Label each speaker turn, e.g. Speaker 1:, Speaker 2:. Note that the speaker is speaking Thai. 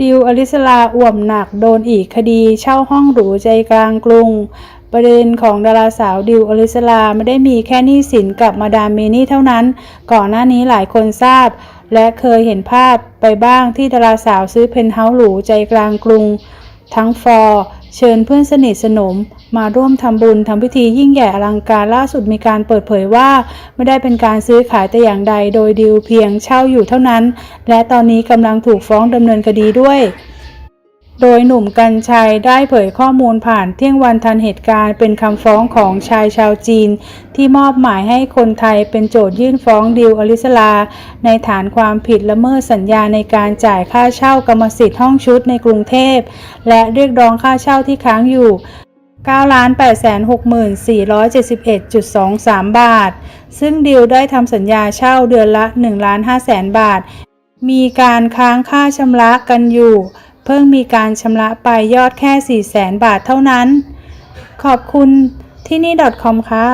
Speaker 1: ดิวอลิสลาอ่วมหนักโดนอีกคดีเช่าห้องหรูใจกลางกรุง ประเด็นของดาราสาวดิวอลิสลาไม่ได้มีแค่หนี้สินกับมาดามเมนี่เท่านั้น ก่อนหน้านี้หลายคนทราบ และเคยเห็นภาพไปบ้างที่ดาราสาวซื้อเพนท์เฮาส์หรูใจกลางกรุง ทั้งฟอร์ เชิญเพื่อนสนิทสนม มาร่วมทำบุญทำพิธียิ่งใหญ่อลังการล่าสุดมีการเปิดเผยว่า ไม่ได้เป็นการซื้อขายแต่อย่างใดโดยดิวเพียงเช่าอยู่เท่านั้น และตอนนี้กำลังถูกฟ้องดำเนินคดีด้วย โดยหนุ่มกัญชัยได้เผยข้อมูลผ่านเที่ยงวันทันเหตุการณ์เป็นคำฟ้องของชายชาวจีน ที่มอบหมายให้คนไทยเป็นโจทยื่นฟ้องดิวอลิสลา ในฐานความผิดละเมิดสัญญาในการจ่ายค่าเช่ากรรมสิทธิ์ห้องชุดในกรุงเทพ และเรียกร้องค่าเช่าที่ค้างอยู่ 9,864,71.23 บาท ซึ่งดิวได้ทำสัญญาเช่าเดือนละ 1 5 0 0 0 0บาท มีการค้างค่าชำระกันอยู่ เพิ่งมีการชำระไปยอดแค่ 4 0 0 0 0 0 บาทเท่านั้น ขอบคุณที่นี่ .com ค่ะ